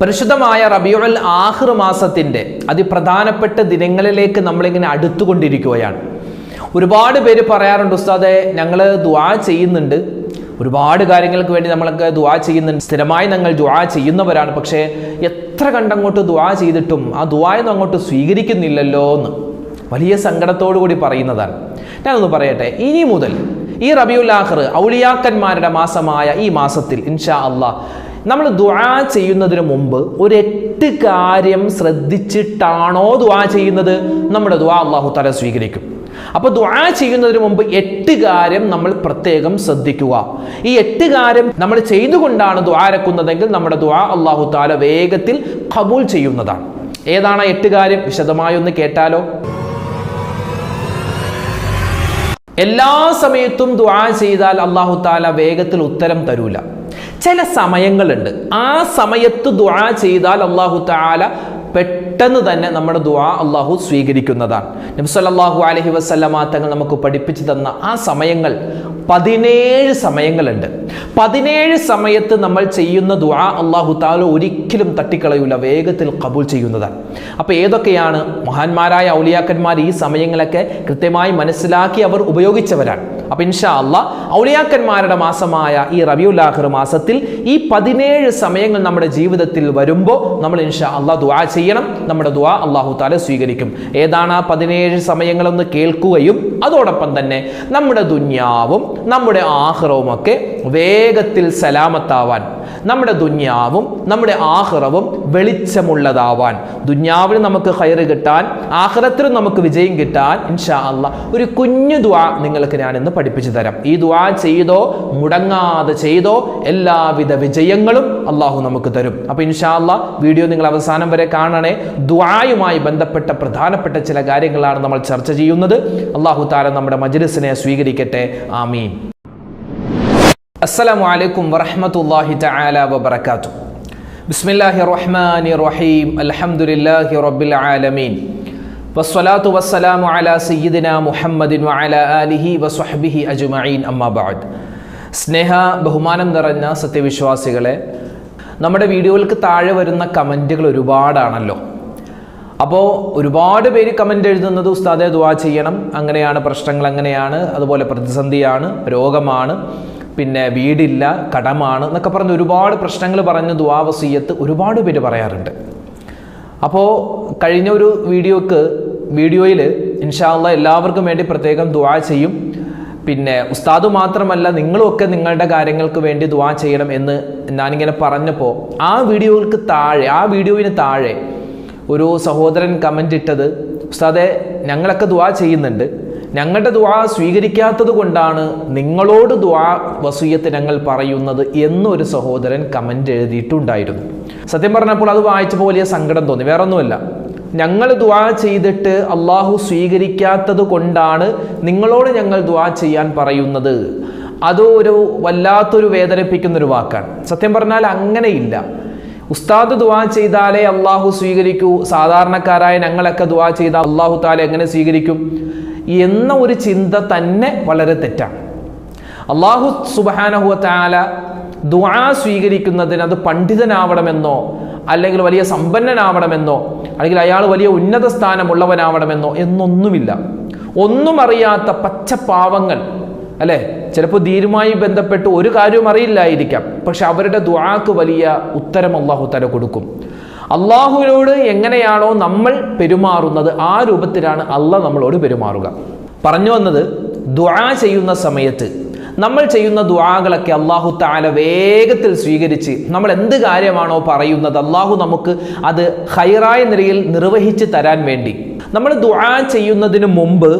പരിശുദ്ധമായ റബിയുൽ ആഹിർ മാസത്തിന്റെ അതിപ്രധാനപ്പെട്ട ദിനങ്ങളിലേക്ക് നമ്മളിങ്ങനെ അടുത്തുകൊണ്ടിരിക്കുകയാണ്. ഒരുപാട് പേര് പറയാറുണ്ട് ഉസ്താദെ ഞങ്ങൾ ദുആ ചെയ്യുന്നുണ്ട്. ഒരുപാട് കാര്യങ്ങൾക്ക് വേണ്ടി നമ്മളൊക്കെ ദുആ ചെയ്യുന്നുണ്ട്. സ്ഥിരമായി ഞങ്ങൾ ദുആ ചെയ്യുന്നവരാണ്. പക്ഷേ എത്ര കണ്ടങ്ങോട്ട് ദുആ ചെയ്തിട്ടും ആ ദുആയൊന്നും അങ്ങോട്ട് സ്വീകരിക്കുന്നില്ലല്ലോ എന്ന് വലിയ സങ്കടത്തോടു കൂടി പറയുന്നതാണ്. ഞാനൊന്ന് പറയട്ടെ ഇനി മുതൽ ഈ റബിയുൽ ആഖിർ ഔലിയാക്കന്മാരുടെ മാസമായ ഈ മാസത്തിൽ ഇൻഷാ അള്ളാഹ് നമ്മൾ ദുആ ചെയ്യുന്നതിന് മുമ്പ് ഒരു എട്ട് കാര്യം ശ്രദ്ധിച്ചിട്ടാണോ ദുആ ചെയ്യുന്നത്? നമ്മുടെ ദുആ അള്ളാഹു തല സ്വീകരിക്കും. അപ്പോൾ ദുആ ചെയ്യുന്നതിന് മുമ്പ് എട്ട് കാര്യം നമ്മൾ പ്രത്യേകം ശ്രദ്ധിക്കുക. ഈ എട്ട് കാര്യം നമ്മൾ ചെയ്തുകൊണ്ടാണ് ദ്വാരക്കുന്നതെങ്കിൽ നമ്മുടെ ദുആ അള്ളാഹു താല വേഗത്തിൽ കബൂൽ ചെയ്യുന്നതാണ്. ഏതാണ് എട്ട് കാര്യം? വിശദമായി ഒന്ന് കേട്ടാലോ? എല്ലാ സമയത്തും ദുആ ചെയ്താൽ അള്ളാഹു താല വേഗത്തിൽ ഉത്തരം തരൂല. ചില സമയങ്ങളുണ്ട്. ആ സമയത്ത് ദുആ ചെയ്താൽ അള്ളാഹു താല പെട്ടെന്ന് തന്നെ നമ്മുടെ ദുആ അള്ളാഹു സ്വീകരിക്കുന്നതാണ്. നബി സല്ലല്ലാഹു അലൈഹി വസല്ലമ തങ്ങൾ നമുക്ക് പഠിപ്പിച്ചു തന്ന ആ സമയങ്ങൾ പതിനേഴ് സമയങ്ങളുണ്ട്. പതിനേഴ് സമയത്ത് നമ്മൾ ചെയ്യുന്ന ദുആ അള്ളാഹു താല ഒരിക്കലും തട്ടിക്കളയൂല വേഗത്തിൽ കബൂൽ ചെയ്യുന്നതാണ്. അപ്പോൾ ഏതൊക്കെയാണ്? മഹാന്മാരായ ഔലിയാക്കന്മാർ ഈ സമയങ്ങളൊക്കെ കൃത്യമായി മനസ്സിലാക്കി അവർ ഉപയോഗിച്ചവരാണ്. അപ്പോൾ ഇൻഷാ അല്ല ഔലിയാക്കന്മാരുടെ മാസമായ ഈ റബിയുൽ ആഖിർ മാസത്തിൽ ഈ പതിനേഴ് സമയങ്ങൾ നമ്മുടെ ജീവിതത്തിൽ വരുമ്പോൾ നമ്മൾ ഇൻഷാ അല്ല ദുആ ചെയ്യണം. നമ്മുടെ ദുആ അള്ളാഹു താല സ്വീകരിക്കും. ഏതാണ് ആ പതിനേഴ് സമയങ്ങളെന്ന് കേൾക്കുകയും അതോടൊപ്പം തന്നെ നമ്മുടെ ദുന്യാവും നമ്മുടെ ആഹ്റവും ഒക്കെ വേഗത്തിൽ സലാമത്താവാൻ നമ്മുടെ ദുന്യാവും നമ്മുടെ ആഹ്റവും വെളിച്ചമുള്ളതാവാൻ ദുന്യാവിന് നമുക്ക് ഹയറ് കിട്ടാൻ ആഹ്റത്തിനും നമുക്ക് വിജയം കിട്ടാൻ ഇൻഷാ അല്ല ഒരു കുഞ്ഞു ദുആ നിങ്ങൾക്ക് ഞാൻ ഇന്ന് പഠിപ്പിച്ചു തരാം. ഈ ദുആ ചെയ്തോ മുടങ്ങാതെ ചെയ്തോ എല്ലാവിധ വിജയങ്ങളും അള്ളാഹു നമുക്ക് തരും. അപ്പോൾ ഇൻഷാല്ല വീഡിയോ നിങ്ങൾ അവസാനം വരെ കാണണേ. ദുആയുമായി ബന്ധപ്പെട്ട പ്രധാനപ്പെട്ട ചില കാര്യങ്ങളാണ് നമ്മൾ ചർച്ച ചെയ്യുന്നത്. അള്ളാഹു താര നമ്മുടെ മജ്ലിസിനെ സ്വീകരിക്കട്ടെ. ആമീൻ. അസ്സലാമു അലൈക്കും വറഹ്മത്തുള്ളാഹി തആല വബറകാതുഹു. ബിസ്മില്ലാഹി റഹ്മാനി റഹീം. അൽഹംദുലില്ലാഹി റബ്ബിൽ ആലമീൻ. വസ്സലാത്തു വസ്സലാമു അലാ സയ്യിദിന മുഹമ്മദിൻ വഅല ആലിഹി വസ്വഹ്ബിഹി അജുമീൻ അമ്മാബാദ് സ്നേഹ ബഹുമാനം നിറഞ്ഞ സത്യവിശ്വാസികളെ നമ്മുടെ വീഡിയോകൾക്ക് താഴെ വരുന്ന കമന്റുകൾ ഒരുപാടാണല്ലോ. അപ്പോൾ ഒരുപാട് പേര് കമന്റ് എഴുതുന്നത് ഉസ്താദെ ദുവാ ചെയ്യണം. അങ്ങനെയാണ് പ്രശ്നങ്ങൾ അങ്ങനെയാണ് അതുപോലെ പ്രതിസന്ധിയാണ് രോഗമാണ് പിന്നെ വീടില്ല കടമാണ് എന്നൊക്കെ പറഞ്ഞ് ഒരുപാട് പ്രശ്നങ്ങൾ പറഞ്ഞ് ദുവാ വസീയത്ത് ഒരുപാട് പേര് പറയാറുണ്ട്. അപ്പോൾ കഴിഞ്ഞ ഒരു വീഡിയോക്ക് വീഡിയോയിൽ ഇൻഷാല്ല എല്ലാവർക്കും വേണ്ടി പ്രത്യേകം ദുവാ ചെയ്യും. പിന്നെ ഉസ്താദ് മാത്രമല്ല നിങ്ങളുമൊക്കെ നിങ്ങളുടെ കാര്യങ്ങൾക്ക് വേണ്ടി ദുവാ ചെയ്യണം എന്ന് ഞാനിങ്ങനെ പറഞ്ഞപ്പോൾ ആ വീഡിയോകൾക്ക് താഴെ ആ വീഡിയോയിന് താഴെ ഒരു സഹോദരൻ കമന്റ് ഇട്ടത് ഉസ്താദെ ഞങ്ങളൊക്കെ ദുവാ ചെയ്യുന്നുണ്ട്. ഞങ്ങളുടെ ദുവാ സ്വീകരിക്കാത്തത് കൊണ്ടാണ് നിങ്ങളോട് ദുവാ വസൂയത്ത് ഞങ്ങൾ പറയുന്നത് എന്നൊരു സഹോദരൻ കമന്റ് എഴുതിയിട്ടുണ്ടായിരുന്നു. സത്യം പറഞ്ഞപ്പോൾ അത് വായിച്ചപ്പോൾ വലിയ സങ്കടം തോന്നി. വേറെ ഒന്നുമല്ല ഞങ്ങൾ ദ്വാ ചെയ്തിട്ട് അള്ളാഹു സ്വീകരിക്കാത്തത് കൊണ്ടാണ് നിങ്ങളോട് ഞങ്ങൾ ദ്വാ ചെയ്യാൻ പറയുന്നത്. അതോ ഒരു വല്ലാത്തൊരു വേദനിപ്പിക്കുന്നൊരു വാക്കാണ്. സത്യം പറഞ്ഞാൽ അങ്ങനെയില്ല. ഉസ്താദ് ദുവാ ചെയ്താലേ അള്ളാഹു സ്വീകരിക്കൂ. സാധാരണക്കാരായ ഞങ്ങളൊക്കെ ദുവാ ചെയ്താൽ അള്ളാഹു താല എങ്ങനെ സ്വീകരിക്കും? എന്ന ഒരു ചിന്ത തന്നെ വളരെ തെറ്റാണ്. അള്ളാഹു സുബാനഹുവ താല ദുആ സ്വീകരിക്കുന്നതിന് അത് പണ്ഡിതനാവണമെന്നോ അല്ലെങ്കിൽ വലിയ സമ്പന്നനാവണമെന്നോ അല്ലെങ്കിൽ അയാൾ വലിയ ഉന്നത സ്ഥാനമുള്ളവനാവണമെന്നോ എന്നൊന്നുമില്ല. ഒന്നും അറിയാത്ത പച്ചപ്പാവങ്ങൾ അല്ലേ? ചിലപ്പോൾ ധീരുമായി ബന്ധപ്പെട്ട് ഒരു കാര്യവും അറിയില്ലായിരിക്കാം. പക്ഷെ അവരുടെ ദുആക്ക് വലിയ ഉത്തരം അള്ളാഹു തല കൊടുക്കും. അള്ളാഹുവിനോട് എങ്ങനെയാണോ നമ്മൾ പെരുമാറുന്നത് ആ രൂപത്തിലാണ് അള്ളാഹ് നമ്മളോട് പെരുമാറുക. പറഞ്ഞു വന്നത് ദുആ ചെയ്യുന്ന സമയത്ത് നമ്മൾ ചെയ്യുന്ന ദുആകളൊക്കെ അള്ളാഹു താല വേഗത്തിൽ സ്വീകരിച്ച് നമ്മൾ എന്ത് കാര്യമാണോ പറയുന്നത് അള്ളാഹു നമുക്ക് അത് ഹൈറായ നിലയിൽ നിർവഹിച്ച് തരാൻ വേണ്ടി. നമ്മൾ ദുആ ചെയ്യുന്നതിന് മുമ്പ്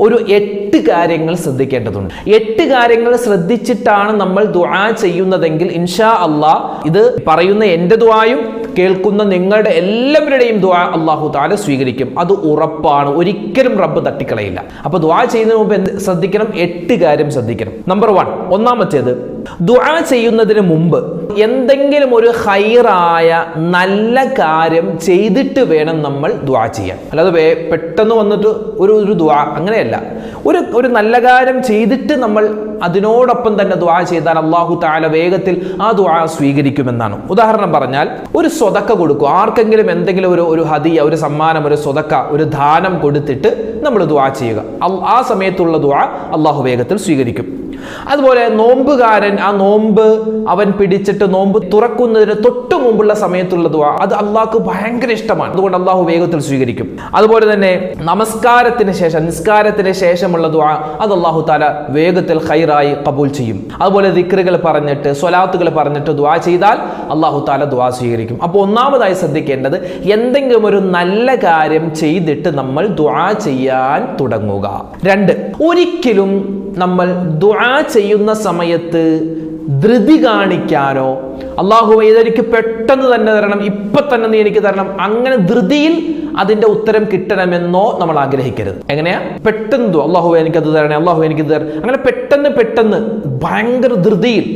ഒരു എട്ട് കാര്യങ്ങൾ ശ്രദ്ധിക്കേണ്ടതുണ്ട്. എട്ട് കാര്യങ്ങൾ ശ്രദ്ധിച്ചിട്ടാണ് നമ്മൾ ദുആ ചെയ്യുന്നതെങ്കിൽ ഇൻഷാ അള്ളാ ഇത് പറയുന്ന എന്റെ ദുആയും കേൾക്കുന്ന നിങ്ങളുടെ എല്ലാവരുടെയും ദുആ അള്ളാഹു താല സ്വീകരിക്കും. അത് ഉറപ്പാണ്. ഒരിക്കലും റബ്ബ് തട്ടിക്കളയില്ല. അപ്പൊ ദുആ ചെയ്യുന്നതിന് മുമ്പ് എന്ത് ശ്രദ്ധിക്കണം? എട്ട് കാര്യം ശ്രദ്ധിക്കണം. നമ്പർ വൺ ഒന്നാമത്തേത് ദുആ ചെയ്യുന്നതിന് മുമ്പ് എന്തെങ്കിലും ഒരു ഹൈറായ നല്ല കാര്യം ചെയ്തിട്ട് വേണം നമ്മൾ ദുആ ചെയ്യാൻ. അല്ലാതെ പെട്ടെന്ന് വന്നിട്ട് ഒരു ഒരു ദുആ അങ്ങനെയല്ല. ഒരു ഒരു നല്ല കാര്യം ചെയ്തിട്ട് നമ്മൾ അതിനോടൊപ്പം തന്നെ ദ്വാ ചെയ്താൽ അള്ളാഹു താല വേഗത്തിൽ ആ ദ്വാ സ്വീകരിക്കുമെന്നാണ്. ഉദാഹരണം പറഞ്ഞാൽ ഒരു സ്വതക്ക കൊടുക്കും. ആർക്കെങ്കിലും എന്തെങ്കിലും ഒരു ഒരു ഹദിയ ഒരു സമ്മാനം ഒരു സ്വതക്ക ഒരു ദാനം കൊടുത്തിട്ട് നമ്മൾ ദ്വാ ചെയ്യുക. ആ സമയത്തുള്ള ദ്വാ അള്ളാഹു വേഗത്തിൽ സ്വീകരിക്കും. അതുപോലെ നോമ്പുകാരൻ ആ നോമ്പ് അവൻ പിടിച്ചിട്ട് നോമ്പ് തുറക്കുന്നതിന് തൊട്ട് മുമ്പുള്ള സമയത്തുള്ള ദുവാ അത് അള്ളാഹ്ക്ക് ഭയങ്കര ഇഷ്ടമാണ്. അതുകൊണ്ട് അള്ളാഹു വേഗത്തിൽ സ്വീകരിക്കും. അതുപോലെ തന്നെ നമസ്കാരത്തിന് ശേഷം നിസ്കാരത്തിന് ശേഷമുള്ള ദുവാ അത് അള്ളാഹു താല വേഗത്തിൽ ഖൈറായി കബൂൽ ചെയ്യും. അതുപോലെ ദിക്റുകൾ പറഞ്ഞിട്ട് സ്വലാത്തുകൾ പറഞ്ഞിട്ട് ദുവാ ചെയ്താൽ അള്ളാഹു താല ദുവാ സ്വീകരിക്കും. അപ്പോൾ ഒന്നാമതായി ശ്രദ്ധിക്കേണ്ടത് എന്തെങ്കിലും ഒരു നല്ല കാര്യം ചെയ്തിട്ട് നമ്മൾ ദുവാ ചെയ്യാൻ തുടങ്ങുക. രണ്ട് ഒരിക്കലും നമ്മൾ ദുആ ചെയ്യുന്ന സമയത്ത് ധൃതി കാണിക്കാനോ അള്ളാഹു ഇതെനിക്ക് പെട്ടെന്ന് തന്നെ തരണം ഇപ്പൊ തന്നെ നീ എനിക്ക് തരണം അങ്ങനെ ധൃതിയിൽ അതിന്റെ ഉത്തരം കിട്ടണമെന്നോ നമ്മൾ ആഗ്രഹിക്കരുത്. എങ്ങനെയാ? പെട്ടെന്ന് അള്ളാഹു അത് തരണേ അള്ളാഹു എനിക്ക് തരണം. അങ്ങനെ പെട്ടെന്ന് പെട്ടെന്ന് ഭയങ്കര ധൃതിയിൽ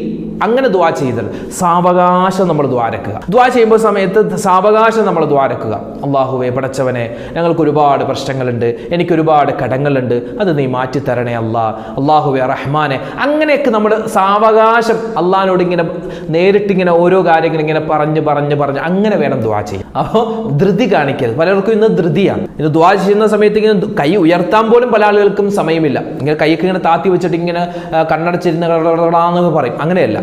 അങ്ങനെ ദ്വാ ചെയ്തത്. സാവകാശം നമ്മൾ ദ്വാരക്കുക ദ്വാ ചെയ്യുമ്പോൾ സമയത്ത് സാവകാശം നമ്മൾ ദ്വാരക്കുക അള്ളാഹുവെ പടച്ചവനെ ഞങ്ങൾക്ക് ഒരുപാട് പ്രശ്നങ്ങളുണ്ട്. എനിക്ക് ഒരുപാട് കടങ്ങളുണ്ട്. അത് നീ മാറ്റി തരണേ അല്ലാ അള്ളാഹുവെ റഹ്മാനെ. അങ്ങനെയൊക്കെ നമ്മൾ സാവകാശം അള്ളഹാനോട് ഇങ്ങനെ നേരിട്ടിങ്ങനെ ഓരോ കാര്യങ്ങൾ ഇങ്ങനെ പറഞ്ഞ് പറഞ്ഞ് പറഞ്ഞ് അങ്ങനെ വേണം ദ്വാ ചെയ്യും അപ്പോൾ ധൃതി കാണിക്കരുത്. പലർക്കും ഇന്ന് ധൃതിയാണ്. ഇത് ദ്വാ ചെയ്യുന്ന സമയത്ത് ഇങ്ങനെ കൈ ഉയർത്താൻ പോലും പല ആളുകൾക്കും സമയമില്ല. ഇങ്ങനെ കൈക്ക് ഇങ്ങനെ താത്തി വെച്ചിട്ട് ഇങ്ങനെ കണ്ണടച്ചിരുന്ന് പറയും. അങ്ങനെയല്ല.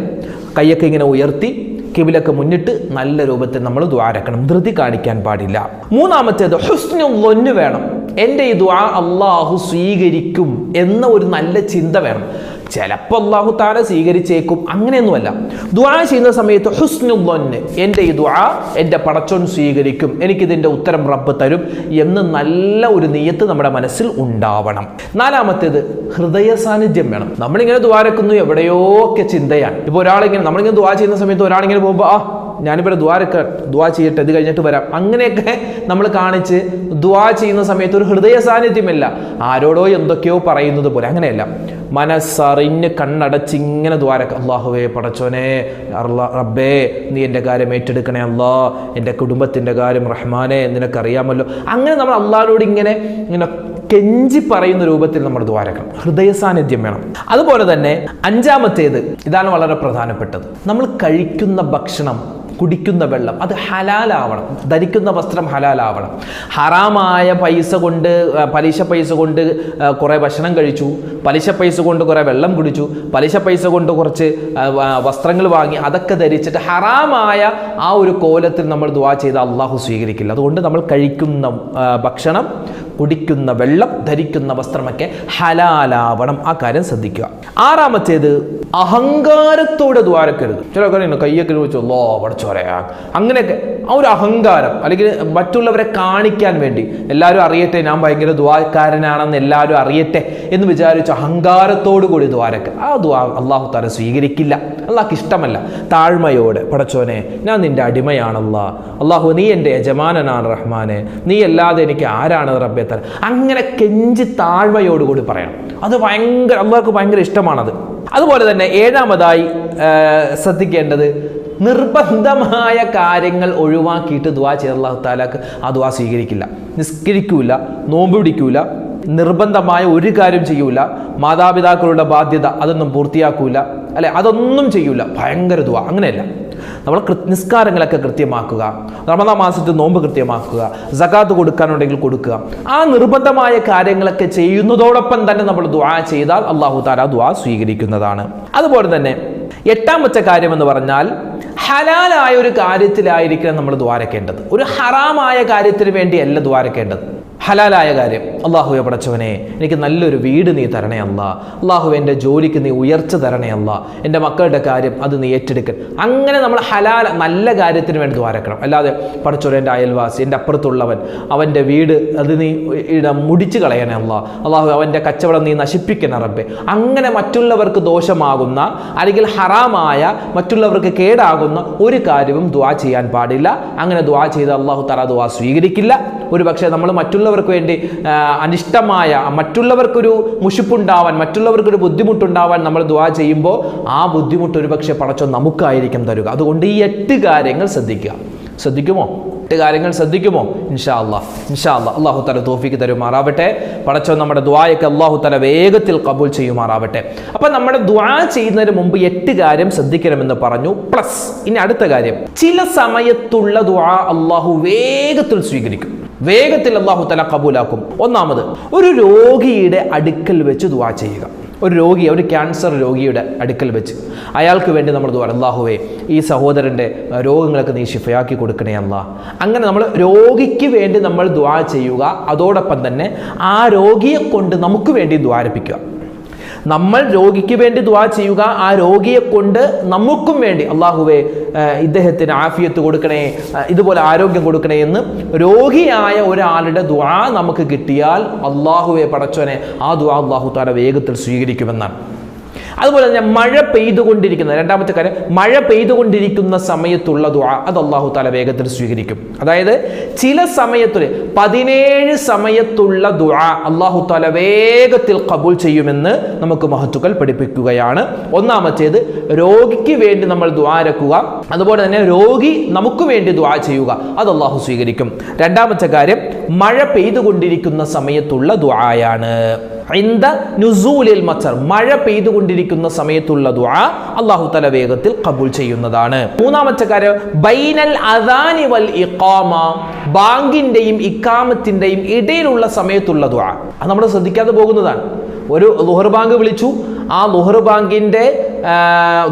കൈയൊക്കെ ഇങ്ങനെ ഉയർത്തി കിബിലൊക്കെ മുന്നിട്ട് നല്ല രൂപത്തിൽ നമ്മൾ ദ്വാരക്കണം ധൃതി കാണിക്കാൻ പാടില്ല. മൂന്നാമത്തേത് ഹുസ്നു വേണം. എന്റെ ഈ ദ്വാ അള്ളാഹു സ്വീകരിക്കും എന്ന ഒരു നല്ല ചിന്ത വേണം. ചിലപ്പോൾ അള്ളാഹു താല സ്വീകരിച്ചേക്കും. അങ്ങനെയൊന്നുമല്ല. ദുആ ചെയ്യുന്ന സമയത്ത് ഹുസ്നുല്ലൊന്ന് എന്റെ ഈ ദുആ എന്റെ പടച്ചോൻ സ്വീകരിക്കും. എനിക്കിതിന്റെ ഉത്തരം റബ്ബ് തരും എന്ന് നല്ല ഒരു നീയത്ത് നമ്മുടെ മനസ്സിൽ ഉണ്ടാവണം. നാലാമത്തേത് ഹൃദയ സാന്നിധ്യം വേണം. നമ്മളിങ്ങനെ ദ്വാരക്കുന്നു എവിടെയോ ഒക്കെ ചിന്തയാണ് ഇപ്പോൾ ഒരാളിങ്ങനെ നമ്മളിങ്ങനെ ദ്വാ ചെയ്യുന്ന സമയത്ത് ഒരാളിങ്ങനെ പോകുമ്പോൾ ആ ഞാനിവിടെ ദ്വാരക്ക ദ്വാ ചെയ്യട്ടെ ഇത് കഴിഞ്ഞിട്ട് വരാം. അങ്ങനെയൊക്കെ നമ്മൾ കാണിച്ച് ദ്വാ ചെയ്യുന്ന സമയത്ത് ഒരു ഹൃദയ സാന്നിധ്യമില്ല. ആരോടോ എന്തൊക്കെയോ പറയുന്നത് പോലെ. അങ്ങനെയല്ല. മനസ്സറിഞ്ഞ് കണ്ണടച്ച് ഇങ്ങനെ ദ്വാരക്ക അള്ളാഹുവേ പടച്ചോനെ അല്ലാ- റബ്ബേ നീ എന്റെ കാര്യം ഏറ്റെടുക്കണേ അല്ലാ എന്റെ കുടുംബത്തിന്റെ കാര്യം റഹ്മാനെ നിനക്കറിയാമല്ലോ. അങ്ങനെ നമ്മൾ അള്ളാഹിനോട് ഇങ്ങനെ ഇങ്ങനെ കെഞ്ചി പറയുന്ന രൂപത്തിൽ നമ്മൾ ദ്വാരക്കണം. ഹൃദയ സാന്നിധ്യം വേണം. അതുപോലെ തന്നെ അഞ്ചാമത്തേത് ഇതാണ് വളരെ പ്രധാനപ്പെട്ടത്. നമ്മൾ കഴിക്കുന്ന ഭക്ഷണം കുടിക്കുന്ന വെള്ളം. അത് ഹലാലാവണം. ധരിക്കുന്ന വസ്ത്രം ഹലാലാവണം. ഹറാമായ പൈസ കൊണ്ട് പലിശ പൈസ കൊണ്ട് കുറേ ഭക്ഷണം കഴിച്ചു. പലിശ പൈസ കൊണ്ട് കുറേ വെള്ളം കുടിച്ചു. പലിശ പൈസ കൊണ്ട് കുറച്ച് വസ്ത്രങ്ങൾ വാങ്ങി അതൊക്കെ ധരിച്ചിട്ട് ഹറാമായ ആ ഒരു കോലത്തിൽ നമ്മൾ ദുവാ ചെയ്ത് അള്ളാഹു സ്വീകരിക്കില്ല. അതുകൊണ്ട് നമ്മൾ കഴിക്കുന്ന ഭക്ഷണം കുടിക്കുന്ന വെള്ളം ധരിക്കുന്ന വസ്ത്രമൊക്കെ ഹലാലാവണം. ആ കാര്യം ശ്രദ്ധിക്കുക. ആറാമത്തേത് അഹങ്കാരത്തോടെ ദ്വാരക്കരുത്. ചില കാര്യം കയ്യൊക്കെ വെച്ച് ലോ പടച്ചോരയാ അങ്ങനെയൊക്കെ ആ ഒരു അഹങ്കാരം അല്ലെങ്കിൽ മറ്റുള്ളവരെ കാണിക്കാൻ വേണ്ടി. എല്ലാവരും അറിയട്ടെ ഞാൻ ഭയങ്കര ദ്വാരക്കാരനാണെന്ന് എല്ലാവരും അറിയട്ടെ എന്ന് വിചാരിച്ച് അഹങ്കാരത്തോടു കൂടി ദ്വാരക്ക. ആ ദ്വാ അള്ളാഹു താല സ്വീകരിക്കില്ല. അള്ളാഹ്ക്ക് ഇഷ്ടമല്ല. താഴ്മയോടെ പടച്ചോനെ ഞാൻ നിന്റെ അടിമയാണല്ല. അള്ളാഹു നീ എന്റെ യജമാനനാണ് റഹ്മാനെ. നീ അല്ലാതെ എനിക്ക് ആരാണ് റബ്ബെ തല അങ്ങനെ കെഞ്ചി താഴ്മയോടുകൂടി പറയണം. അത് ഭയങ്കര അള്ളാഹ്ക്ക് ഭയങ്കര ഇഷ്ടമാണത്. അതുപോലെ തന്നെ ഏഴാമതായി ശ്രദ്ധിക്കേണ്ടത് നിർബന്ധമായ കാര്യങ്ങൾ ഒഴിവാക്കിയിട്ട് ദുവാ ചെയ്ത അള്ളാഹു താലാക്ക് ആ ദുവാ സ്വീകരിക്കില്ല. നിസ്കരിക്കൂല നോമ്പ് പിടിക്കൂല നിർബന്ധമായ ഒരു കാര്യം ചെയ്യൂല മാതാപിതാക്കളുടെ ബാധ്യത അതൊന്നും പൂർത്തിയാക്കൂല അല്ലെ അതൊന്നും ചെയ്യൂല. ഭയങ്കര ദുവാ അങ്ങനെയല്ല. നമ്മൾ നിസ്കാരങ്ങളൊക്കെ കൃത്യമാക്കുക. റമദാ മാസത്തിൽ നോമ്പ് കൃത്യമാക്കുക. സകാത്ത് കൊടുക്കാനുണ്ടെങ്കിൽ കൊടുക്കുക. ആ നിർബന്ധമായ കാര്യങ്ങളൊക്കെ ചെയ്യുന്നതോടൊപ്പം തന്നെ നമ്മൾ ദുആ ചെയ്താൽ അള്ളാഹു താല ദുആ സ്വീകരിക്കുന്നതാണ്. അതുപോലെ തന്നെ എട്ടാമത്തെ കാര്യം എന്ന് പറഞ്ഞാൽ ഹലാലായ ഒരു കാര്യത്തിലായിരിക്കണം നമ്മൾ ദ്വാരക്കേണ്ടത് ഒരു ഹറാമായ കാര്യത്തിന് വേണ്ടിയല്ല ദ്വാരക്കേണ്ടത് ഹലാലായ കാര്യം. അള്ളാഹുവെ പടച്ചവനെ എനിക്ക് നല്ലൊരു വീട് നീ തരണേ അല്ല. അള്ളാഹു എന്റെ ജോലിക്ക് നീ ഉയർച്ച തരണേ അല്ല. എന്റെ മക്കളുടെ കാര്യം അത് നീ ഏറ്റെടുക്കൽ. അങ്ങനെ നമ്മൾ ഹലാല നല്ല കാര്യത്തിന് വേണ്ടി ദ്വാരക്കണം. അല്ലാതെ പടച്ചോനെ എന്റെ അയൽവാസി എന്റെ അപ്പുറത്തുള്ളവൻ അവന്റെ വീട് അത് നീ ഇട മുടിച്ചു കളയണേ അല്ല. അള്ളാഹു അവന്റെ കച്ചവടം നീ നശിപ്പിക്കണ റബ്ബെ. അങ്ങനെ മറ്റുള്ളവർക്ക് ദോഷമാകുന്ന അല്ലെങ്കിൽ ഹറാമായ മറ്റുള്ളവർക്ക് കേടാകുന്ന ഒരു കാര്യവും ദ്വാ ചെയ്യാൻ പാടില്ല. അങ്ങനെ ദ്വാ ചെയ്ത് അള്ളാഹു തറ ദ്വാ സ്വീകരിക്കില്ല. ഒരു പക്ഷേ നമ്മൾ മറ്റുള്ളവർക്ക് മറ്റുള്ളവർക്ക് വേണ്ടി അനിഷ്ടമായ മറ്റുള്ളവർക്കൊരു മുഷിപ്പുണ്ടാവാൻ മറ്റുള്ളവർക്കൊരു ബുദ്ധിമുട്ടുണ്ടാവാൻ നമ്മൾ ദ്വാ ചെയ്യുമ്പോൾ ആ ബുദ്ധിമുട്ട് ഒരുപക്ഷെ പടച്ചോ നമുക്കായിരിക്കും തരുക. അതുകൊണ്ട് ഈ എട്ട് കാര്യങ്ങൾ ശ്രദ്ധിക്കുക. ശ്രദ്ധിക്കുമോ? എട്ട് കാര്യങ്ങൾ ശ്രദ്ധിക്കുമോ? ഇൻഷാ അല്ലാ ഇൻഷാ അല്ലാ അള്ളാഹു തല തോഫിക്ക് തരുമാറാവട്ടെ. പടച്ചോ നമ്മുടെ ദ്വായൊക്കെ അള്ളാഹു തല വേഗത്തിൽ കബൂൽ ചെയ്യുമാറാവട്ടെ. അപ്പം നമ്മുടെ ദ്വാ ചെയ്യുന്നതിന് മുമ്പ് എട്ട് കാര്യം ശ്രദ്ധിക്കണമെന്ന് പറഞ്ഞു. പ്ലസ് ഇനി അടുത്ത കാര്യം. ചില സമയത്തുള്ള ദ്വാ അള്ളാഹു വേഗത്തിൽ സ്വീകരിക്കും. വേഗത്തിൽ അള്ളാഹു തല കബൂലാക്കും. ഒന്നാമത് ഒരു രോഗിയുടെ അടുക്കൽ വെച്ച് ദുവാ ചെയ്യുക. ഒരു രോഗി ഒരു ക്യാൻസർ രോഗിയുടെ അടുക്കൽ വെച്ച്. അയാൾക്ക് വേണ്ടി നമ്മൾ ദുവാ അള്ളാഹുവേ ഈ സഹോദരന്റെ രോഗങ്ങളൊക്കെ നീ ശിഫയാക്കി കൊടുക്കണേ അല്ലാ അങ്ങനെ നമ്മൾ രോഗിക്ക് വേണ്ടി നമ്മൾ ദ്വാ ചെയ്യുക. അതോടൊപ്പം തന്നെ ആ രോഗിയെ കൊണ്ട് നമുക്ക് വേണ്ടി ദ്വാരപ്പിക്കുക നമ്മൾ രോഗിക്ക് വേണ്ടി ദ്വാ ചെയ്യുക ആ രോഗിയെ കൊണ്ട് നമുക്കും വേണ്ടി അള്ളാഹുവെ ഇദ്ദേഹത്തിന് ആഫിയത്ത് കൊടുക്കണേ ഇതുപോലെ ആരോഗ്യം കൊടുക്കണേ എന്ന് രോഗിയായ ഒരാളുടെ ദ്വാ നമുക്ക് കിട്ടിയാൽ അള്ളാഹുവെ പടച്ചോനെ ആ ദ്വാ അള്ളാഹു താല വേഗത്തിൽ സ്വീകരിക്കുമെന്നാണ്. അതുപോലെ തന്നെ മഴ പെയ്തുകൊണ്ടിരിക്കുന്ന രണ്ടാമത്തെ കാര്യം മഴ പെയ്തുകൊണ്ടിരിക്കുന്ന സമയത്തുള്ള ദുആ അത് അള്ളാഹു താല വേഗത്തിൽ സ്വീകരിക്കും. അതായത് ചില സമയത്തിൽ പതിനേഴ് സമയത്തുള്ള ദുആ അള്ളാഹു താല വേഗത്തിൽ കബൂൽ ചെയ്യുമെന്ന് നമുക്ക് മഹത്തുക്കൾ പഠിപ്പിക്കുകയാണ്. ഒന്നാമത്തേത് രോഗിക്ക് വേണ്ടി നമ്മൾ ദ്വാരക്കുക അതുപോലെ തന്നെ രോഗി നമുക്ക് വേണ്ടി ദ്വാ ചെയ്യുക അത് അള്ളാഹു സ്വീകരിക്കും. രണ്ടാമത്തെ കാര്യം മഴ പെയ്തുകൊണ്ടിരിക്കുന്ന സമയത്തുള്ള ദുആയാണ്. ഇന്ദ നുസൂലിൽ മച്ചർ മഴ പെയ്തുകൊണ്ടിരിക്കുന്ന സമയത്തുള്ള ദുആ അള്ളാഹു തല വേഗത്തിൽ കബൂൽ ചെയ്യുന്നതാണ്. മൂന്നാമത്തെ കാര്യം ബൈനൽ അദാനി വൽ ഇഖാമ. ബാങ്കിന്റെയും ഇക്കാമത്തിന്റെയും ഇടയിലുള്ള സമയത്തുള്ള ദുആ. അത് നമ്മൾ ശ്രദ്ധിക്കാതെ പോകുന്നതാണ്. ഒരു ലുഹർ ബാങ്ക് വിളിച്ചു. ആ ലുഹർ ബാങ്കിന്റെ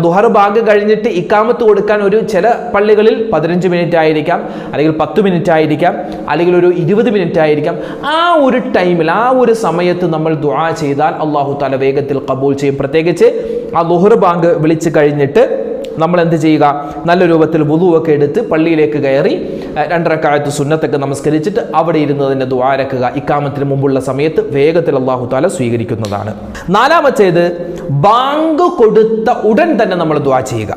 ലുഹർ ബാങ്ക് കഴിഞ്ഞിട്ട് ഇക്കാമത്ത് കൊടുക്കാൻ ഒരു ചില പള്ളികളിൽ പതിനഞ്ച് മിനിറ്റ് ആയിരിക്കാം അല്ലെങ്കിൽ പത്ത് മിനിറ്റ് ആയിരിക്കാം അല്ലെങ്കിൽ ഒരു ഇരുപത് മിനിറ്റ് ആയിരിക്കാം ആ ഒരു ടൈമിൽ ആ ഒരു സമയത്ത് നമ്മൾ ദുആ ചെയ്താൽ അള്ളാഹു തല വേഗത്തിൽ കബൂൽ ചെയ്യും. പ്രത്യേകിച്ച് ആ ദുഹർ ബാങ്ക് വിളിച്ച് കഴിഞ്ഞിട്ട് നമ്മൾ എന്ത് ചെയ്യുക? നല്ല രൂപത്തിൽ വുളുവൊക്കെ എടുത്ത് പള്ളിയിലേക്ക് കയറി രണ്ടരക്കാലത്ത് സുന്നത്തൊക്കെ നമസ്കരിച്ചിട്ട് അവിടെ ഇരുന്ന് തന്നെ ദ്വാരക്കുക ഇക്കാമത്തിന് മുമ്പുള്ള സമയത്ത് വേഗത്തിൽ അള്ളാഹു താല സ്വീകരിക്കുന്നതാണ്. നാലാമത്തേത് ബാങ്ക് കൊടുത്ത ഉടൻ തന്നെ നമ്മൾ ദ്വാ ചെയ്യുക.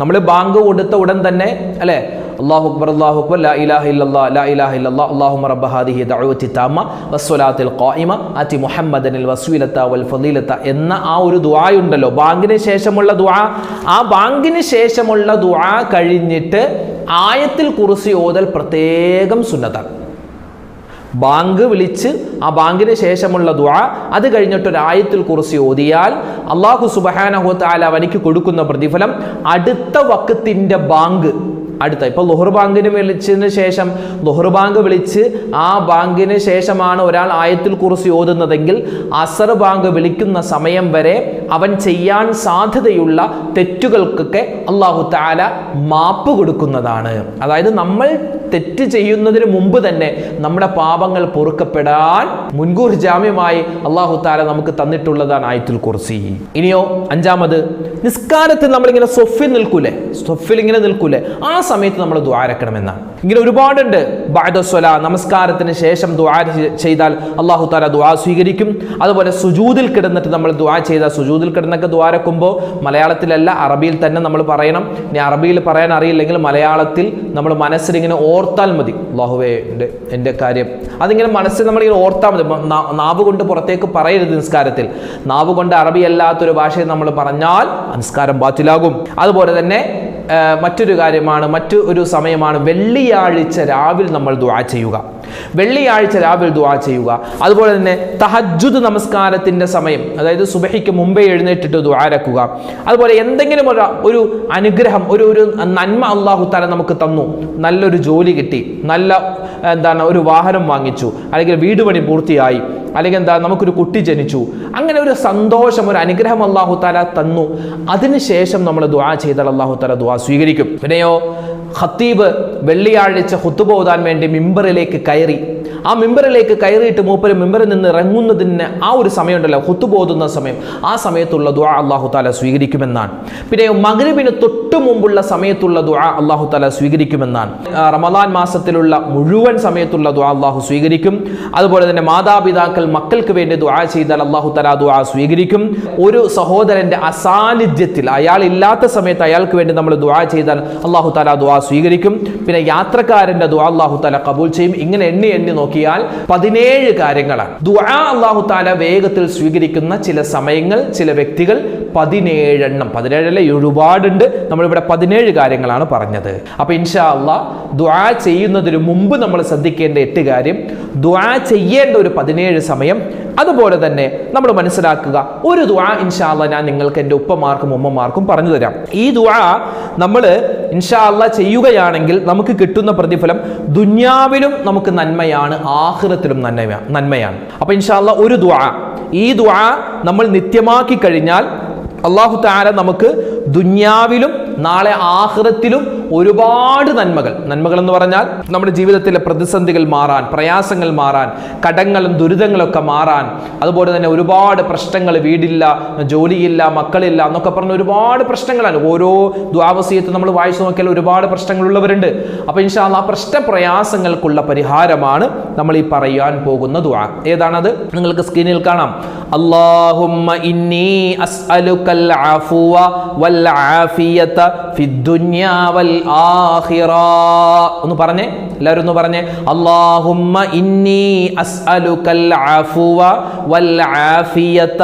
നമ്മൾ ബാങ്ക് കൊടുത്ത ഉടൻ തന്നെ അല്ലേ? അല്ലാഹു അക്ബർ അല്ലാഹു അക്ബർ ലാ ഇലാഹ ഇല്ലല്ലാ ലാ ഇലാഹ ഇല്ലല്ലാ അല്ലാഹുമ്മ റബ്ബ ഹാദിഹി ദഅവത്തി തമ്മ വസ്സലാത്തിൽ ഖായിമ അതി മുഹമ്മദനിൽ വസ്വീലത്ത വൽ ഫളീലത്ത എന്ന ആ ഒരു ദുആയുണ്ടല്ലോ ബാങ്കിന് ശേഷമുള്ള ദുആ ആ ബാങ്കിന് ശേഷമുള്ള ദുആ കഴിഞ്ഞിട്ട് ആയത്തിൽ കുറിച്ച് ഓതൽ പ്രത്യേകം സുന്നത്താണ്. ബാങ്ക് വിളിച്ച് ആ ബാങ്കിന് ശേഷമുള്ള ദുആ അത് കഴിഞ്ഞിട്ട് ഒരു ആയത്തിൽ കുറിച്ച് ഓതിയാൽ അള്ളാഹു സുബഹാനഹു താല അവനിക്ക് കൊടുക്കുന്ന പ്രതിഫലം അടുത്ത വക്കത്തിന്റെ ബാങ്ക് അടുത്ത. ഇപ്പോൾ ലുഹർ ബാങ്കിന് വിളിച്ചതിന് ശേഷം ലുഹർ ബാങ്ക് വിളിച്ച് ആ ബാങ്കിന് ശേഷമാണ് ഒരാൾ ആയത്തിൽ കുറിച്ച് ഓതുന്നതെങ്കിൽ അസർ ബാങ്ക് വിളിക്കുന്ന സമയം വരെ അവൻ ചെയ്യാൻ സാധ്യതയുള്ള തെറ്റുകൾക്കൊക്കെ അള്ളാഹു താല മാപ്പ് കൊടുക്കുന്നതാണ്. അതായത് നമ്മൾ തെറ്റ് ചെയ്യുന്നതിന് മുമ്പ് തന്നെ നമ്മുടെ പാപങ്ങൾ പൊറുക്കപ്പെടാൻ മുൻകൂർ ജാമ്യമായി അള്ളാഹു താല നമുക്ക് തന്നിട്ടുള്ളതാണ് ആയത്തുൽ കുർസി. ഇനിയോ അഞ്ചാമത് നിസ്കാരത്തിൽ നമ്മളിങ്ങനെ സൊഫിൽ നിൽക്കൂലേ? സൊഫിൽ ഇങ്ങനെ നിൽക്കൂലേ? ആ സമയത്ത് നമ്മൾ ദ്വാരക്കണമെന്നാണ് ഇങ്ങനെ ഒരുപാടുണ്ട്. ബാദസ്വല നമസ്കാരത്തിന് ശേഷം ദ്വാര ചെയ്താൽ അള്ളാഹു താല ദ്വാ സ്വീകരിക്കും. അതുപോലെ സുജൂതിൽ കിടന്നിട്ട് നമ്മൾ ദ്വാ ചെയ്താൽ സുജൂദിൽ കിടന്നൊക്കെ ദ്വാരക്കുമ്പോൾ മലയാളത്തിലല്ല അറബിയിൽ തന്നെ നമ്മൾ പറയണം. ഇനി അറബിയിൽ പറയാൻ അറിയില്ലെങ്കിൽ മലയാളത്തിൽ നമ്മൾ മനസ്സിലിങ്ങനെ ഓർത്താൽ മതി. അള്ളാഹുവേ എന്റെ എന്റെ കാര്യം. അതിങ്ങനെ മനസ്സിൽ നമ്മളിങ്ങനെ ഓർത്താൽ മതി. നാവ് കൊണ്ട് പുറത്തേക്ക് പറയരുത് നിസ്കാരത്തിൽ. നാവ് കൊണ്ട് അറബി അല്ലാത്തൊരു ഭാഷയിൽ നമ്മൾ പറഞ്ഞാൽ നിസ്കാരം ബാത്തിലാകും. അതുപോലെ തന്നെ മറ്റൊരു കാര്യമാണ് മറ്റു ഒരു സമയമാണ് വെള്ളിയാഴ്ച രാവിലെ നമ്മൾ ദുആ ചെയ്യുക. വെള്ളിയാഴ്ച രാവിലെ ദുവാ ചെയ്യുക. അതുപോലെ തന്നെ തഹജുദ് നമസ്കാരത്തിന്റെ സമയം അതായത് സുബഹിക്ക് മുമ്പേ എഴുന്നേറ്റിട്ട് ദുആരക്കുക അതുപോലെ എന്തെങ്കിലും ഒരു ഒരു അനുഗ്രഹം ഒരു ഒരു നന്മ അള്ളാഹു തല നമുക്ക് തന്നു. നല്ലൊരു ജോലി കിട്ടി. നല്ല എന്താണ് ഒരു വാഹനം വാങ്ങിച്ചു. അല്ലെങ്കിൽ വീട് പണി പൂർത്തിയായി. അല്ലെങ്കിൽ എന്താ നമുക്കൊരു കുട്ടി ജനിച്ചു. അങ്ങനെ ഒരു സന്തോഷം ഒരു അനുഗ്രഹം അള്ളാഹു താല തന്നു. അതിനുശേഷം നമ്മൾ ദുആ ചെയ്താൽ അള്ളാഹു താല ദുആ സ്വീകരിക്കും. പിന്നെയോ ഖത്തീബ് വെള്ളിയാഴ്ച ഹുത്തുപോകാൻ വേണ്ടി മിമ്പറിലേക്ക് കയറി. ആ മെമ്പറിലേക്ക് കയറിയിട്ട് മൂപ്പര് മെമ്പറിൽ നിന്ന് ഇറങ്ങുന്നതിന് ആ ഒരു സമയമുണ്ടല്ലോ ഹുത്തുബ ഓതുന്ന സമയം. ആ സമയത്തുള്ള ദുആ അള്ളാഹു താല സ്വീകരിക്കുമെന്നാണ്. പിന്നെ മകരവിന് തൊട്ടു മുമ്പുള്ള സമയത്തുള്ള ദുആ അള്ളാഹു താല സ്വീകരിക്കുമെന്നാണ്. റമദാൻ മാസത്തിലുള്ള മുഴുവൻ സമയത്തുള്ള ദുആ അള്ളാഹു സ്വീകരിക്കും. അതുപോലെ തന്നെ മാതാപിതാക്കൾ മക്കൾക്ക് വേണ്ടി ദുആ ചെയ്താൽ അള്ളാഹു താല ദുആ സ്വീകരിക്കും. ഒരു സഹോദരന്റെ അസാന്നിധ്യത്തിൽ അയാൾ ഇല്ലാത്ത സമയത്ത് അയാൾക്ക് വേണ്ടി നമ്മൾ ദുആ ചെയ്താൽ അള്ളാഹു താല ദുആ സ്വീകരിക്കും. പിന്നെ യാത്രക്കാരന്റെ ദുആ അള്ളാഹു താല കബൂൽ ചെയ്യും. ഇങ്ങനെ എണ്ണി എണ്ണി നോക്കിയാൽ നോക്കിയാൽ പതിനേഴ് കാര്യങ്ങളാണ്. ദുആ അള്ളാഹു താല വേഗത്തിൽ സ്വീകരിക്കുന്ന ചില സമയങ്ങൾ ചില വ്യക്തികൾ പതിനേഴെണ്ണം. പതിനേഴല്ല? ഒരുപാടുണ്ട്. നമ്മളിവിടെ പതിനേഴ് കാര്യങ്ങളാണ് പറഞ്ഞത്. അപ്പൊ ഇൻഷാ അള്ളാഹ് ദുആ ചെയ്യുന്നതിന് മുമ്പ് നമ്മൾ ശ്രദ്ധിക്കേണ്ട എട്ട് കാര്യം ദുആ ചെയ്യേണ്ട ഒരു പതിനേഴ് സമയം അതുപോലെ തന്നെ നമ്മൾ മനസ്സിലാക്കുക ഒരു ദുആ ഇൻഷാ അള്ളാ ഞാൻ നിങ്ങൾക്ക് എന്റെ ഉപ്പമാർക്കും ഉമ്മമാർക്കും പറഞ്ഞു തരാം. ഈ ദുആ നമ്മൾ ഇൻഷാ അള്ളാ ചെയ്യുകയാണെങ്കിൽ നമുക്ക് കിട്ടുന്ന പ്രതിഫലം ദുന്യാവിലും നമുക്ക് നന്മയാണ് ആഖിറത്തിലും നന്മ നന്മയാണ്. അപ്പൊ ഇൻഷാല്ല ഒരു ദ്വാ ഈ ദ്വാ നമ്മൾ നിത്യമാക്കി കഴിഞ്ഞാൽ അള്ളാഹു താര നമുക്ക് ദുന്യാവിലും നാളെ ആഹൃതത്തിലും ഒരുപാട് നന്മകൾ. നന്മകൾ എന്ന് പറഞ്ഞാൽ നമ്മുടെ ജീവിതത്തിലെ പ്രതിസന്ധികൾ മാറാൻ പ്രയാസങ്ങൾ മാറാൻ കടങ്ങളും ദുരിതങ്ങളൊക്കെ മാറാൻ അതുപോലെ തന്നെ ഒരുപാട് പ്രശ്നങ്ങൾ വീടില്ല ജോലിയില്ല മക്കളില്ല എന്നൊക്കെ പറഞ്ഞ ഒരുപാട് പ്രശ്നങ്ങളാണ്. ഓരോ ദ്വാവസീയത്തിൽ നമ്മൾ വായിച്ചു നോക്കിയാൽ ഒരുപാട് പ്രശ്നങ്ങളുള്ളവരുണ്ട്. അപ്പൊ ഇൻഷാല്ല ആ പ്രശ്ന പ്രയാസങ്ങൾക്കുള്ള പരിഹാരമാണ് നമ്മൾ ഈ പറയാൻ പോകുന്ന ദ്വാ ഏതാണത്? നിങ്ങൾക്ക് സ്ക്രീനിൽ കാണാം. അല്ലാഹുമ്മ ഇന്നി അസ്അലുക്കൽ അഫുവ വൽ ആഫിയത ഫിദ്ദുനിയാ വൽ ആഖിറ. ഒന്ന് പറഞ്ഞേ എല്ലാവരും ഒന്ന് പറഞ്ഞേ. അല്ലാഹുമ്മ ഇന്നി അസ്അലുക്കൽ അഫുവ വൽ ആഫിയത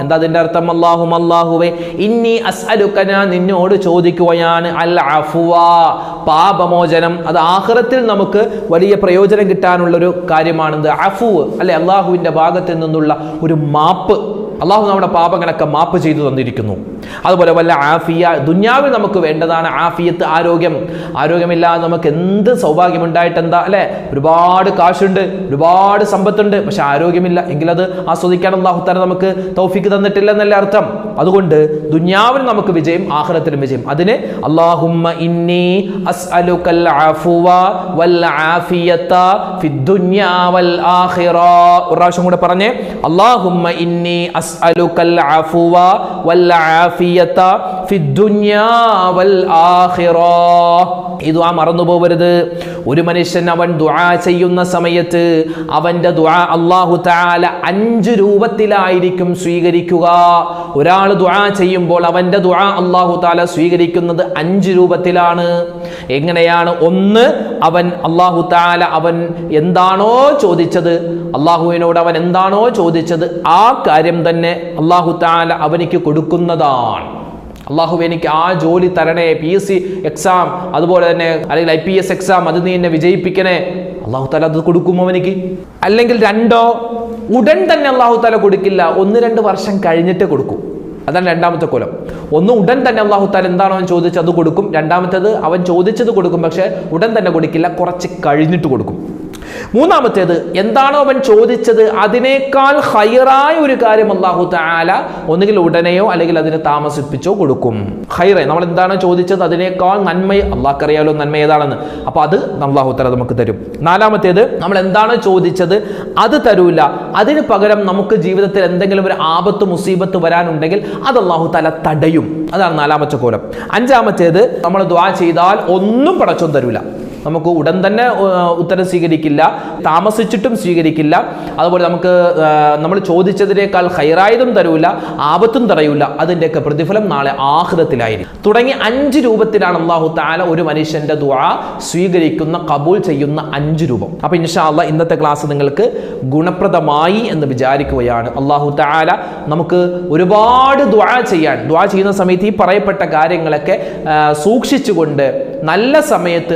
എന്താ അതിന്റെ അർത്ഥം? അള്ളാഹും അല്ലാഹുവേ ഇന്നി അസ്അലുക്ക ഞാൻ നിന്നോട് ചോദിക്കുകയാണ്. അൽ അഫുവ പാപമോചനം. അത് ആഹ്റത്തിൽ നമുക്ക് വലിയ പ്രയോജനം കിട്ടാനുള്ള ഒരു കാര്യമാണെന്ത്? അഫു അല്ലെ? അള്ളാഹുവിന്റെ ഭാഗത്ത് നിന്നുള്ള ഒരു മാപ്പ്. അള്ളാഹു നമ്മുടെ പാപങ്ങളൊക്കെ മാപ്പ് ചെയ്തു തന്നിരിക്കുന്നു. അതുപോലെ വല്ല ആഫിയ ദുന്യാവിൽ നമുക്ക് വേണ്ടതാണ് ആഫിയത്ത് ആരോഗ്യം. ആരോഗ്യമില്ലാതെ നമുക്ക് എന്ത് സൗഭാഗ്യം ഉണ്ടായിട്ട് എന്താ അല്ലെ? ഒരുപാട് കാശുണ്ട് ഒരുപാട് സമ്പത്തുണ്ട് പക്ഷെ ആരോഗ്യമില്ല. എങ്കിൽ അത് ആസ്വദിക്കാൻ അള്ളാഹു താര നമുക്ക് തൗഫിക്ക് തന്നിട്ടില്ല എന്നല്ല അർത്ഥം? അതുകൊണ്ട് ദുന്യാവിൽ നമുക്ക് വിജയം ആഹ്ലത്തിലും വിജയം. അതിന് അള്ളാഹുമ്മ ഇന്നി അസ്അലുക്കൽ വൽ ആഫിയത ആഖിറ. കൂടെ പറഞ്ഞേ. അള്ളാഹുമ്മ ഇന്നി അസ്അലുക്കൽ അഫുവ വൽ ആഫിയത ഫിദ്ദുന്യാ വൽ ആഖിറ ഈ ദുആ മറന്നു പോവരുത്. ഒരു മനുഷ്യൻ അവൻ ദുആ ചെയ്യുന്ന സമയത്ത് അവന്റെ ദുആ അല്ലാഹു തആല അഞ്ച് രൂപത്തിലായിരിക്കും സ്വീകരിക്കുക. ഒരാൾ ദുആ ചെയ്യുമ്പോൾ അവന്റെ ദുആ അള്ളാഹു താല സ്വീകരിക്കുന്നത് അഞ്ച് രൂപത്തിലാണ്. എങ്ങനെയാണ്? ഒന്ന് അവൻ അള്ളാഹു താല അവൻ എന്താണോ ചോദിച്ചത് അള്ളാഹുവിനോട് അവൻ എന്താണോ ചോദിച്ചത് ആ കാര്യം തന്നെ അള്ളാഹു താല അവനിക്ക് കൊടുക്കുന്നതാണ്. അള്ളാഹു എനിക്ക് ആ ജോലി തരണേ പി എസ് സി എക്സാം അതുപോലെ തന്നെ അല്ലെങ്കിൽ ഐ പി എസ് എക്സാം അത് നീ എന്നെ വിജയിപ്പിക്കണേ. അള്ളാഹു താല അത് കൊടുക്കുമോ എനിക്ക് അല്ലെങ്കിൽ രണ്ടോ? ഉടൻ തന്നെ അള്ളാഹു താല കൊടുക്കില്ല. ഒന്ന് രണ്ട് വർഷം കഴിഞ്ഞിട്ട് കൊടുക്കും. അതാണ് രണ്ടാമത്തെ കൊലം. ഒന്ന് ഉടൻ തന്നെ അള്ളാഹു താല എന്താണോ അവൻ ചോദിച്ചത് അത് കൊടുക്കും. രണ്ടാമത്തേത് അവൻ ചോദിച്ചത് കൊടുക്കും പക്ഷെ ഉടൻ തന്നെ കൊടുക്കില്ല. കുറച്ച് കഴിഞ്ഞിട്ട് കൊടുക്കും. മൂന്നാമത്തേത് എന്താണോ അവൻ ചോദിച്ചത് അതിനേക്കാൾ ഹൈറായ ഒരു കാര്യം അള്ളാഹു താല ഒന്നുകിൽ ഉടനെയോ അല്ലെങ്കിൽ അതിന് താമസിപ്പിച്ചോ കൊടുക്കും. ഹൈറ നമ്മൾ എന്താണ് ചോദിച്ചത് അതിനേക്കാൾ നന്മ അള്ളാഹ്ക്കറിയാലോ നന്മ ഏതാണെന്ന്. അപ്പൊ അത് അള്ളാഹു താല നമുക്ക് തരും. നാലാമത്തേത് നമ്മൾ എന്താണ് ചോദിച്ചത് അത് തരൂല. അതിന് പകരം നമുക്ക് ജീവിതത്തിൽ എന്തെങ്കിലും ഒരു ആപത്ത് മുസീബത്ത് വരാനുണ്ടെങ്കിൽ അത് അള്ളാഹു താല തടയും. അതാണ് നാലാമത്തെ കോലം. അഞ്ചാമത്തേത് നമ്മൾ ദ്വാ ചെയ്താൽ ഒന്നും പടച്ചോൻ തരൂല. നമുക്ക് ഉടൻ തന്നെ ഉത്തരം സ്വീകരിക്കില്ല താമസിച്ചിട്ടും സ്വീകരിക്കില്ല. അതുപോലെ നമുക്ക് നമ്മൾ ചോദിച്ചതിനേക്കാൾ ഹൈറായതും തരൂല ആപത്തും തടയൂല അതിന്റെയൊക്കെ പ്രതിഫലം നാളെ ആഹൃതത്തിലായിരിക്കും തുടങ്ങി അഞ്ച് രൂപത്തിലാണ് അള്ളാഹു താല ഒരു മനുഷ്യന്റെ ദുആ സ്വീകരിക്കുന്ന കബൂൾ ചെയ്യുന്ന അഞ്ച് രൂപം. അപ്പൊ ഇൻഷാല്ല ഇന്നത്തെ ക്ലാസ് നിങ്ങൾക്ക് ഗുണപ്രദമായി എന്ന് വിചാരിക്കുകയാണ്. അള്ളാഹു താല നമുക്ക് ഒരുപാട് ദുആ ചെയ്യാൻ ദുആ ചെയ്യുന്ന സമയത്ത് ഈ പറയപ്പെട്ട കാര്യങ്ങളൊക്കെ സൂക്ഷിച്ചുകൊണ്ട് നല്ല സമയത്ത്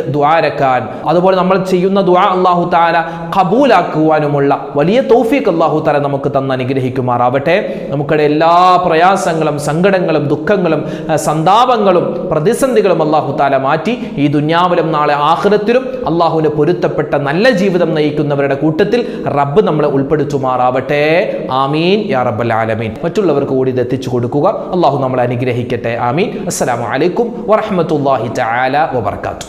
ദ്വാരക്കാൻ അതുപോലെ നമ്മൾ ചെയ്യുന്ന ദുആ അള്ളാഹു താല കബൂലാക്കുവാനുമുള്ള വലിയ തൗഫീഖ് അള്ളാഹു താല നമുക്ക് തന്ന് അനുഗ്രഹിക്കുമാറാവട്ടെ. നമുക്കിടെ എല്ലാ പ്രയാസങ്ങളും സങ്കടങ്ങളും ദുഃഖങ്ങളും സന്താപങ്ങളും പ്രതിസന്ധികളും അള്ളാഹു താല മാറ്റി ഈ ദുന്യാവിലും നാളെ ആഹ്റത്തിലും അള്ളാഹുവിന് പൊരുത്തപ്പെട്ട നല്ല ജീവിതം നയിക്കുന്നവരുടെ കൂട്ടത്തിൽ റബ്ബ് നമ്മളെ ഉൾപ്പെടുത്തുമാറാവട്ടെ. ആമീൻ. യാ റബ്ബൽ ആലമീൻ. മറ്റുള്ളവർക്ക് കൂടി ഇത് എത്തിച്ചു കൊടുക്കുക. അള്ളാഹു നമ്മളെ അനുഗ്രഹിക്കട്ടെ. ആമീൻ. അസ്സലാമു അലൈക്കും വറഹ്മത്തുള്ളാഹി തആല വബർക്കാത്തു